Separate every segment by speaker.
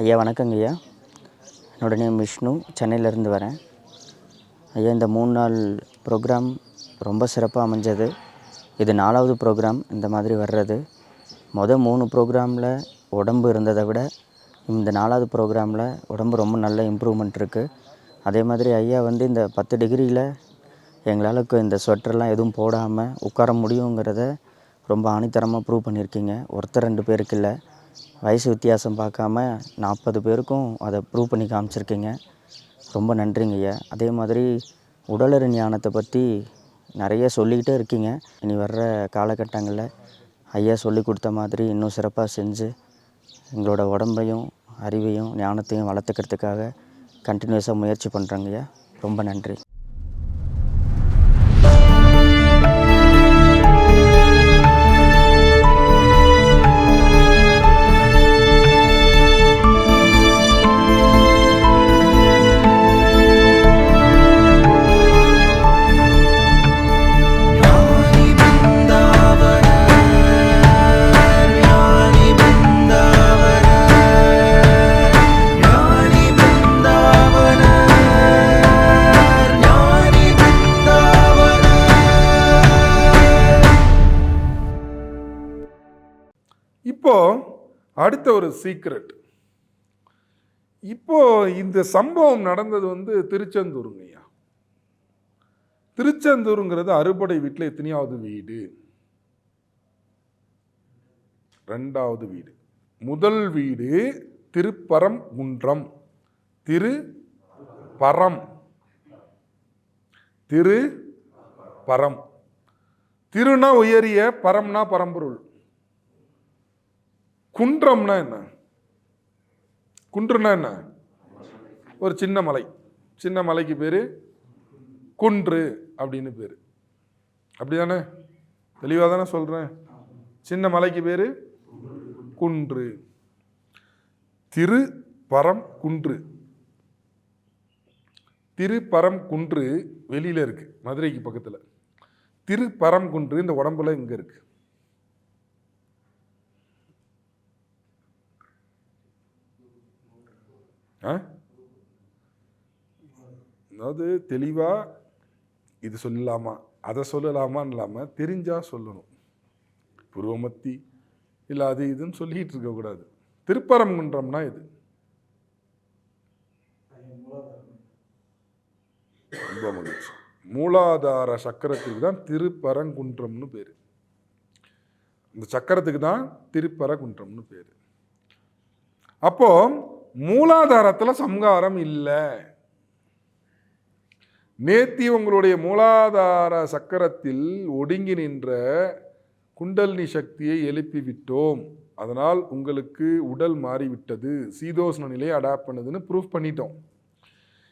Speaker 1: ஐயா வணக்கங்க ஐயா. என்னோட நேம் விஷ்ணு. சென்னையிலேருந்து வரேன். ஐயா இந்த மூணு நாள் ப்ரோக்ராம் ரொம்ப சிறப்பாக அமைஞ்சது. இது நாலாவது ப்ரோக்ராம் இந்த மாதிரி வர்றது. மொதல் மூணு ப்ரோக்ராமில் உடம்பு இருந்ததை விட இந்த நாலாவது ப்ரோக்ராமில் உடம்பு ரொம்ப நல்ல இம்ப்ரூவ்மெண்ட் இருக்குது அதே மாதிரி ஐயா வந்து இந்த பத்து டிகிரியில் எங்களால் இந்த ஸ்வெட்டர்லாம் எதுவும் போடாமல் உட்கார முடியுங்கிறத ரொம்ப ஆணித்தரமாக ப்ரூவ் பண்ணியிருக்கீங்க. ஒருத்தர் ரெண்டு பேருக்கு இல்லை. வயசு வித்தியாசம் பார்க்காம நாற்பது பேருக்கும் அதை ப்ரூவ் பண்ணி காமிச்சிருக்கீங்க. ரொம்ப நன்றிங்க ஐயா. அதே மாதிரி உடலறு ஞானத்தை பற்றி நிறைய சொல்லிக்கிட்டே இருக்கீங்க. இனி வர்ற காலகட்டங்களில் ஐயா சொல்லி கொடுத்த மாதிரி இன்னும் சிறப்பாக செஞ்சு எங்களோட உடம்பையும் அறிவையும் ஞானத்தையும் வளர்த்துக்கிறதுக்காக கண்டினியூஸாக முயற்சி பண்ணுறேங்க ஐயா. ரொம்ப நன்றி.
Speaker 2: இப்போது அடுத்த ஒரு சீக்ரெட் இப்போ இந்த சம்பவம் நடந்தது வந்து திருச்செந்தூருங்கய்யா திருச்செந்தூருங்கிறது அறுபடை வீட்டில் எத்தனையாவது வீடு? ரெண்டாவது வீடு. முதல் வீடு திருப்பரம் குன்றம் திரு பரம். திரு பரம். திருனா உயரிய பரம்னா பரம்பொருள். குன்றம்னா என்ன? குன்றுனா என்ன? ஒரு சின்ன மலை. சின்ன மலைக்கு பேர் குன்று அப்படின்னு பேர். அப்படிதானே? தெளிவாக தானே சொல்கிறேன் சின்ன மலைக்கு பேர் குன்று. திரு பரம் குன்று. திருப்பரம் குன்று வெளியில் இருக்குது மதுரைக்கு பக்கத்தில். திருப்பரம் குன்று இந்த உடம்புல இங்கே இருக்குது அதாவது தெளிவாக இது சொல்லலாமா? அதை சொல்லலாமான்னு இல்லாமல் தெரிஞ்சால் சொல்லணும். புருவமத்தி இல்லை அது இதுன்னு சொல்லிகிட்டு இருக்கக்கூடாது திருப்பரங்குன்றம்னா இது ரொம்ப மகிழ்ச்சி மூலாதார சக்கரத்துக்கு தான் திருப்பரங்குன்றம்னு பேர். இந்த சக்கரத்துக்கு தான் திருப்பரங்குன்றம்னு பேர். அப்போது மூலாதாரத்தில் சம்ஹாரம் இல்லை. நேத்தி உங்களுடைய மூலாதார சக்கரத்தில் ஒடுங்கி நின்ற குண்டல்னி சக்தியை எழுப்பி விட்டோம். அதனால் உங்களுக்கு உடல் மாறிவிட்டது. சீதோஷ்ண நிலையை அடாப்ட் பண்ணுதுன்னு ப்ரூஃப் பண்ணிட்டோம்.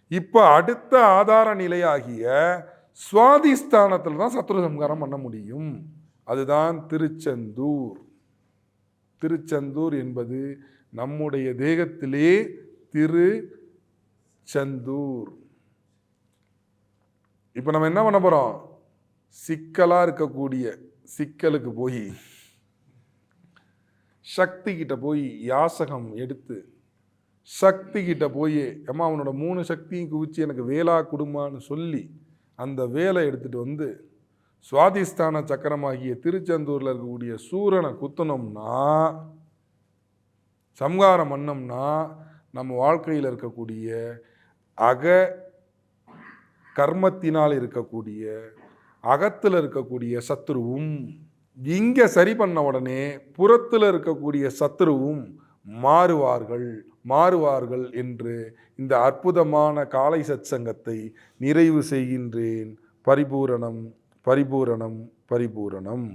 Speaker 2: இப்போ அடுத்த ஆதார நிலையாகிய சுவாதிஸ்தானத்தில் தான் சத்ரு சம்ஹாரம் பண்ண முடியும். அதுதான் திருச்செந்தூர். திருச்செந்தூர் என்பது நம்முடைய தேகத்திலே திரு செந்தூர் இப்போ நம்ம என்ன பண்ண போகிறோம் சிக்கலாக இருக்கக்கூடிய சிக்கலுக்கு போய் சக்தி கிட்ட போய் யாசகம் எடுத்து சக்தி கிட்ட போய் அம்மா அவனோட மூணு சக்தியும் குவிச்சு எனக்கு வேலா குடுமான்னு சொல்லி அந்த வேலை எடுத்துகிட்டு வந்து சுவாதிஸ்தான சக்கரமாகிய திருச்செந்தூரில் இருக்கக்கூடிய சூரனை குத்தனோம்னா சம்ஹாரம் பண்ணோம்னா நம்ம வாழ்க்கையில் இருக்கக்கூடிய அக கர்மத்தினால் இருக்கக்கூடிய அகத்தில் இருக்கக்கூடிய சத்துருவும் இங்கே சரி பண்ண உடனே புறத்தில் இருக்கக்கூடிய சத்துருவும் மாறுவார்கள் மாறுவார்கள் என்று இந்த அற்புதமான காலை சத்சங்கத்தை நிறைவு செய்கின்றேன். பரிபூரணம். பரிபூரணம் பரிபூரணம்.